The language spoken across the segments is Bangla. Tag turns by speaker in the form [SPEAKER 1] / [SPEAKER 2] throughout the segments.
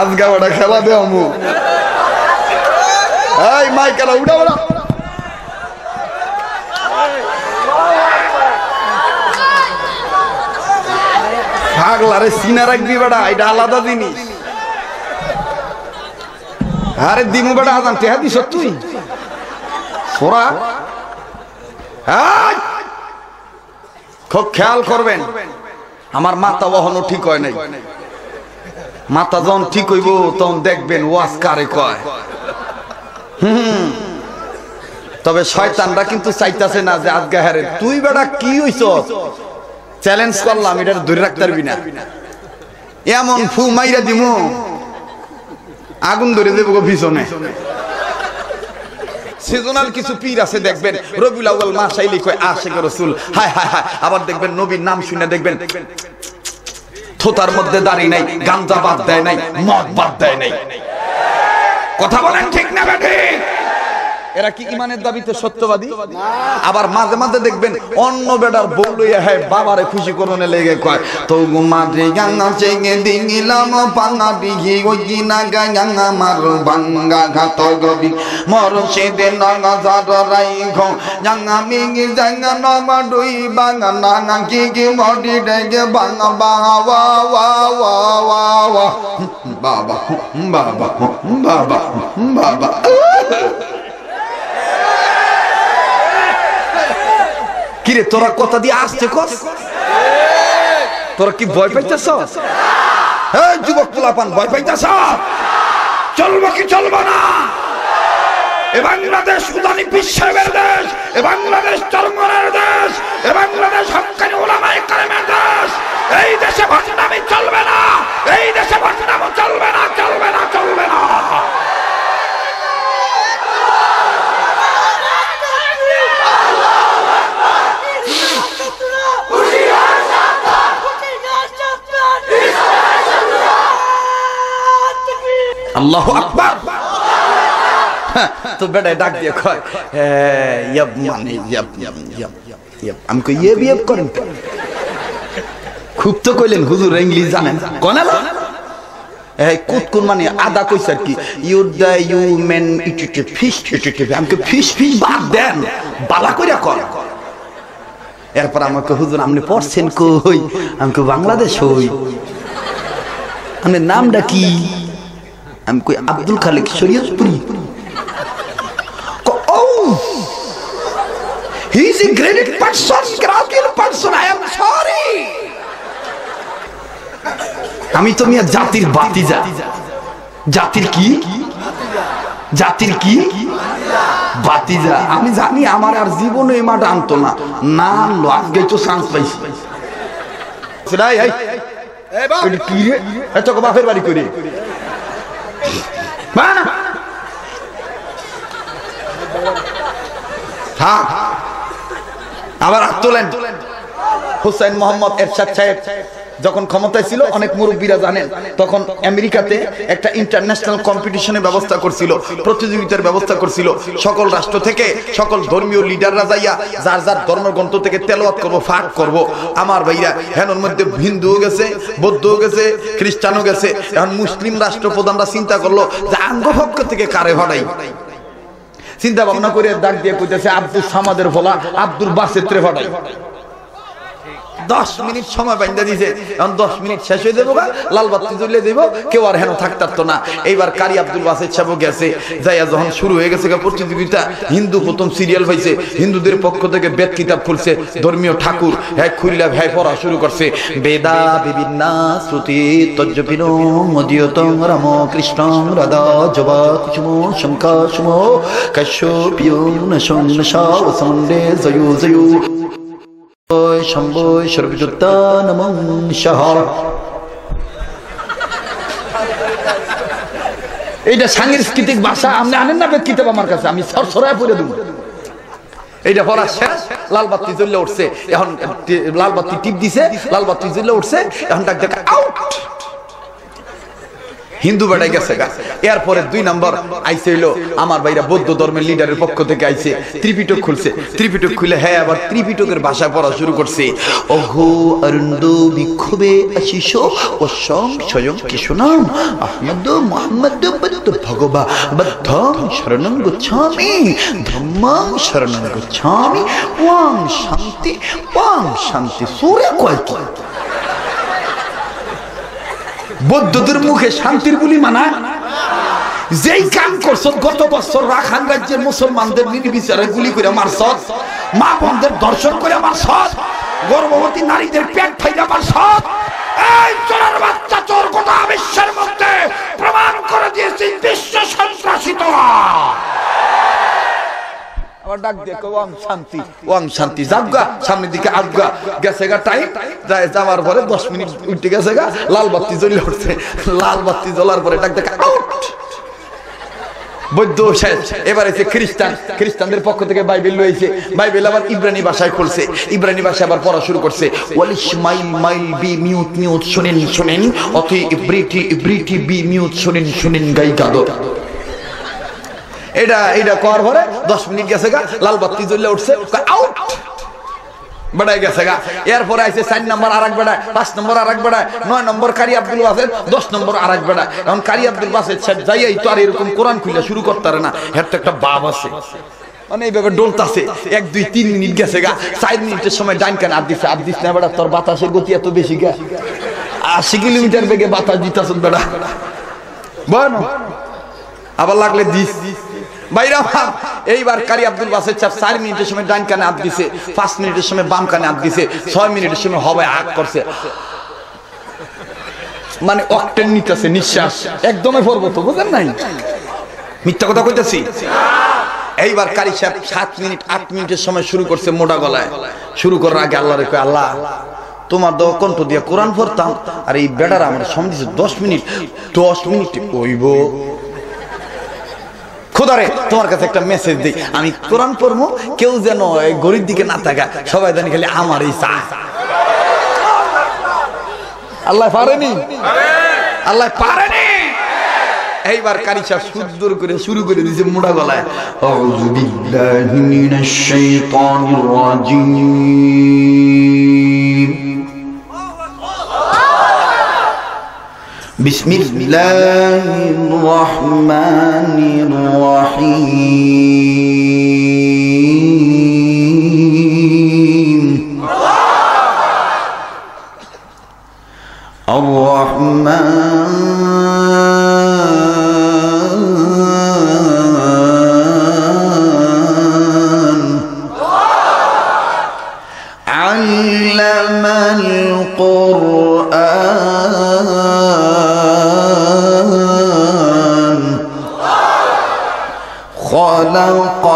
[SPEAKER 1] আজকে ওটা খেলা দে আমু এই মাইকেলা উঠা বড়া পাগলারে সিনা রাখবি বেটা, এটা আলাদা জিনিস। আরে, দিমু বেটা, আজান টেহা দিস তুই? সোরা! খুব খেয়াল করবেন, আমার মাথা বহনও ঠিক হয় নাই। মাথা যখন ঠিক হইব, তখন দেখবেন ওয়াজ কারে কয়। হুম। তবে শয়তানরা কিন্তু চাইতাছে না যে আজকে হারে তুই বেটা কি হইছ? চ্যালেঞ্জ করলাম এটা ধরে রাখতে পারবি না। এমন ফু মাইরা দিমু, আগুন ধরে দেবো পিছনে। সিজনাল কিছু পীর আছে, দেখবেন, রবিউল আউয়াল মাস আইলি কয় আশিক রাসূল, হায় হায় হায়, আবার দেখবেন নবীর নাম শুনে দেখবেন থোতার মধ্যে দাঁড়িয়ে নাই, গাঞ্জা বাদ দেয় নাই, মদ বাদ দেয় নাই। কথা বলেন ঠিক না, বেঠিক? এরা কি ইমানের দাবিতে সত্যবাদী? আবার মাঝে মাঝে দেখবেন অন্য বেটার বউ লইয়া হ্যাঁ বাবারে খুশি করনে লেগে কয় তো মাঠে গাঙ্গা চেঙ্গে দিঙিলাম পাঙ্গা দিঘি ওই না গাঙ্গা মার বাঙ্গা ঘাত গবি। মর সেদে নগা জার রাই ঘো জাঙ্গা মিঙ্গি জাঙ্গা নগা ডুই বাঙ্গা নাঙ্গা কি কি মডি ডেগে বাঙ্গা বাহা ওয়া ওয়া ওয়া ওয়া ওয়া। বাবা বাবা বাবা বাবা। কিরে, তোরা কথা দিয়ে আসছে কস? তোরা কি ভয় পাইতেছ? হ্যাঁ যুবক পোলাপান, ভয় পাইতেছ? চলবো কি চলবো না? বাংলাদেশ উদানি বাংলাদেশ এই দেশে ভটনামি চলবে না এই দেশে ভটনামি চলবে না চলবে না চলবে না আল্লাহু আকবার। হ্যাঁ, তো বেটা ডাক দিয়ে কয় ইয়াব আমি কই ইয়ে বিয়ে করেন খুব তো কইলেন হুজুর ইংলিশ জানেন। কোন এই কুতকুন মানে? আদা কইছে আর কি। You the you men eat eat fish eat eat আমি কই ফিশ ফিশ বাদ দেন বালা কইরা কর। এরপর আমাকে হুজুর আপনি পড়ছেন কই? আমি কই বাংলাদেশ হই। আপনার নামটা কি? আমি কই Abdul Khalek Shariatpuri is a great person ground person I am sorry আমি তো মিয়া জাতির বাতিজা জাতির কি জাতির কি বাতিজা আমি জানি আমার আর জীবনে এই আনতো না না আনলো আজকে তো চান্স পাইছি এই, এই, এটা কি রে এ বাপের বাড়ি করে মা না থাক। আবার তোলেন। হুসাইন মোহাম্মদ এরশাদ সাহেব যখন ক্ষমতায় ছিল, অনেক মুরব্বীরা জানেন, তখন আমেরিকাতে একটা ইন্টারন্যাশনাল কম্পিটিশনের ব্যবস্থা করছিল, প্রতিযোগিতার ব্যবস্থা করছিল। সকল রাষ্ট্র থেকে, সকল ধর্মীয় লিডাররা যাইয়া যার যার ধর্মগ্রন্থ থেকে তেলাওয়াত করব ফাঁক করব। আমার ভাইরা হেনর মধ্যে হিন্দুও গেছে, বৌদ্ধও গেছে, খ্রিস্টানও গেছে। এখন মুসলিম রাষ্ট্রপ্রধানরা চিন্তা করল যে আঙ্গভক্ষ থেকে কারে ভাড়াই? চিন্তা ভাবনা করে ডাক দিয়ে কইতেছে আব্দুল সামাদের ফলা আব্দুল বাসেত্রে ভাড়াই দশ মিনিট সময় বাইন্দা দিছে। এখন দশ মিনিট শেষ হয়ে দেবো লাল বাতি জ্বলিয়ে দেবো কেউ আর হেন থাকতারতো না। এইবার কারি আব্দুল বাসের সাহেব গেছে। যাইয়া যখন শুরু হয়ে গেছে প্রতিযোগিতা হিন্দু প্রথম সিরিয়াল পাইছে হিন্দুদের পক্ষ থেকে বেদ কিতাব খুলছে ধর্মীয় ঠাকুর। হ্যাঁ খুললা হ্যাঁ পড়া শুরু করছে। বেদা বিভিন্ন শ্রুতি তজ্জপিন, মদিয়ত রাম কৃষ্ণ রাধা জবা কুসুম শঙ্কা সুম, কাশ্যপিয় নশং নশাও সমন্ডে জয়ু জয়ু। এইটা সাংস্কৃতিক ভাষা, আপনি আনেন না কিতাব আমার কাছে, আমি সর সরায় পড়ে দেবো। এইটা পড়া শেষ লাল বাতি জ্বললে উঠছে। এখন লাল বাতি টিপ দিছে লাল বাতি জ্বললে উঠছে, এখন ডাক ডাক আউট হিন্দু বেড়াই গেছে এরপরে দুই নম্বর আইসে হইল আমার ভাইরা বৌদ্ধ ধর্মের লিডারের পক্ষ থেকে আইছে ত্রিপিটক খুলছে। ত্রিপিটক খুলে হ্যাঁ আবার ত্রিপিটকের ভাষা পড়া শুরু করছে। ওহো অরুন্দ বিক্ষোভে আশিস ওসম স্বয়ং কৃষ্ণাম আহমদ মোহাম্মদ বদ্ধ ভগবা বদ্ধম শরণং গচ্ছামি ধম্মং শরণং গচ্ছামি, ওয়াং শান্তি ওয়াং শান্তি সূর্য কয় কি? বৌদ্ধদের মুখে শান্তির বুলি মানা? যেই কাম করছ গত বছর রাখান রাজ্যের মুসলমানদের নির্বিচারে গুলি করে মারছ মা বোনদের দর্শন করে আমার মারছ গর্ভবতী নারীদের পেট ফাইলে মারছ এই চোরের বাচ্চা চোর গোটা বিশ্বের মধ্যে প্রমাণ করে দিয়েছি, বিশ্ব সন্ত্রাসী তোরা এবার খ্রিস্টান, খ্রিস্টানদের পক্ষ থেকে বাইবেল রয়েছে, বাইবেল আবার ইব্রানি ভাষায় খুলছে ইব্রানি ভাষায় আবার পড়া শুরু করছে ওয়ালিশ বি শুনেন শুনেন অথই ইব্রিটি ইব্রিটি বি মিউট শুনেন শুনেন, গাই গাদর এটা এটা কর পরে দশ মিনিট গেছে গা, লাল বাতি জ্বলে উঠছে বেড়াই গেছে গা। এরপরে আইছে চার নম্বর আর এক বেড়ায়, পাঁচ নম্বর আর এক বেড়ায়, নয় নম্বর কারি আব্দুল বাসের দশ নম্বর আর এক বেড়ায়। এখন কারি আব্দুল বাসের যাইয়াই তো আর এরকম কোরআন খুলে শুরু করতে না এর তো একটা বাপ আছে। মানে এইভাবে ডোলতাছে, এক, দুই, তিন মিনিট গেছে গা, চার মিনিটের সময় ডাইন কান আর দিছে আর দিস না বেড়া, তোর বাতাসের গতি এত বেশি গা। আশি কিলোমিটার বেগে বাতাস দিতাছ বেড়া। বল। আবার লাগলে দিস দিস। এইবার কারি আব্দুল বাসের চাপ চার মিনিটের সময় ডান কানে হাত দিছে, পাঁচ মিনিটের সময় বাম কানে হাত দিছে, ছয় মিনিটের সময় হবে আগ করছে। মানে অকটেন নিতেছে, নিঃশ্বাস। একদমই পড়ব তো বুঝেন নাই? মিথ্যা কথা কইতেছি? এইবার কারি সাহেব সাত মিনিট, আট মিনিটের সময় শুরু করছে মোটা গলায়। শুরু করার আগে আল্লাহ রেখে আল্লাহ, তোমার দেওয়া কণ্ঠ দিয়ে কোরআন পড়তাম, আর এই বেটার আমার সময় দশ মিনিট দশ মিনিট কইব খোদারে, তোমার কাছে একটা মেসেজ দিই। আমি কোরআন পড়ব, কেউ যেন এই গরিব দিকে না থাকা সবাই জানি খালি আমার চা। আল্লাহ পারেনি? আল্লাহ পারেনি? এইবার কারি সাহেব সুন্দর করে শুরু করে দিয়েছে মোড়া গলায়। আউযু বিল্লাহি মিনাশ بسم الله الرحمن الرحيم. الرحمن خلق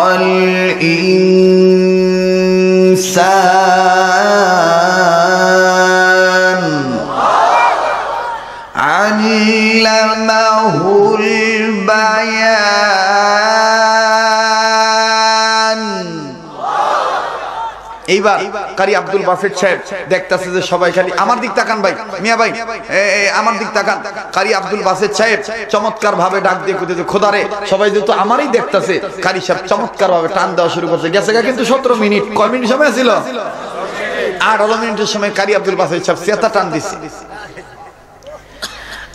[SPEAKER 1] এইবার কারি আব্দুল বাফেট সাহেব দেখতেছে যে সবাই খালি, আমার দিক তাকান ভাই, মিয়া ভাই আমার দিক তাকান। কারি আব্দুল বাসেদ সাহেব চমৎকার ভাবে ডাক দিয়ে কইতেছে খোদারে সবাই যেহেতু আমারই দেখতেছে। কারি সাহেব চমৎকার ভাবে টান দেওয়া শুরু করছে। গেছে কিন্তু সতেরো মিনিট, কয় মিনিট সময় ছিল আঠারো মিনিটের সময় কারি আব্দুল বাসেদ সাহেব সেতা টান দিচ্ছে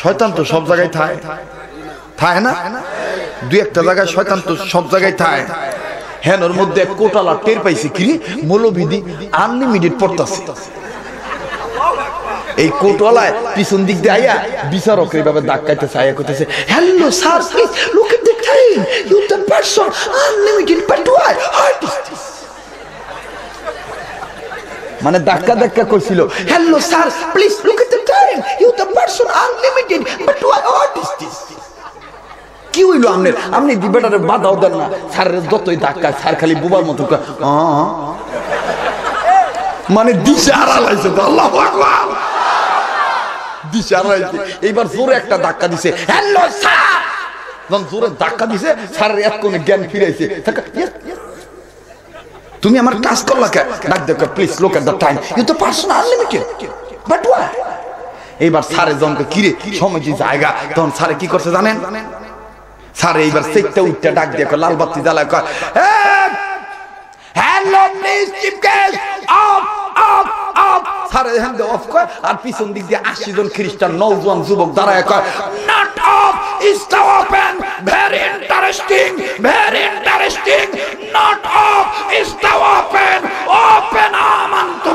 [SPEAKER 1] শয়তান তো সব জায়গায় থায়। থায় না? দুই একটা জায়গায় শয়তান তো সব জায়গায় থায়। হ্যাঁ ওর মধ্যে এক কোটালা টের পাইছে কি মৌলবিধি আনলিমিটেড পড়তাছে। এই কোটওয়ালায় পিছন দিক দিয়ে আইয়া বিচারক এইভাবে দাগ খাইতেছে আইয়া করতেছে hello sir please look at the time you the person unlimited this মানে ধাক্কা ধাক্কা করছিল hello sir please look at the time you the unlimited but what is this কি হইল আপনার আপনি দিবেটারে বাধাও দেন না। স্যারের যতই ধাক্কা স্যার খালি বুবার মতো। মানে দিশে আড়ালাইছে তো আল্লাহ দিশে আড়ালাইছে এইবার জোরে একটা ধাক্কা দিছে। Hello sir! যখন জোরে ধাক্কা দিছে স্যারের এক কোণে জ্ঞান ফিরাইছে। yes, yes. তুমি আমার কাজ করলা কে? ডাক দেখো please look at the time you to personal unlimited but why এইবার সারে জনকে কিরে সময় যে জায়গা। তখন সারে কি করছে জানেন? সারে এইবার সেটা উঠতে ডাক দিয়ে লাল বাতি জ্বালায় কয় পিছন দিক দিয়ে খ্রিস্টান যুবক কয় অফ ইন্টারেস্টিং ইন্টারেস্টিং অফ আমানতু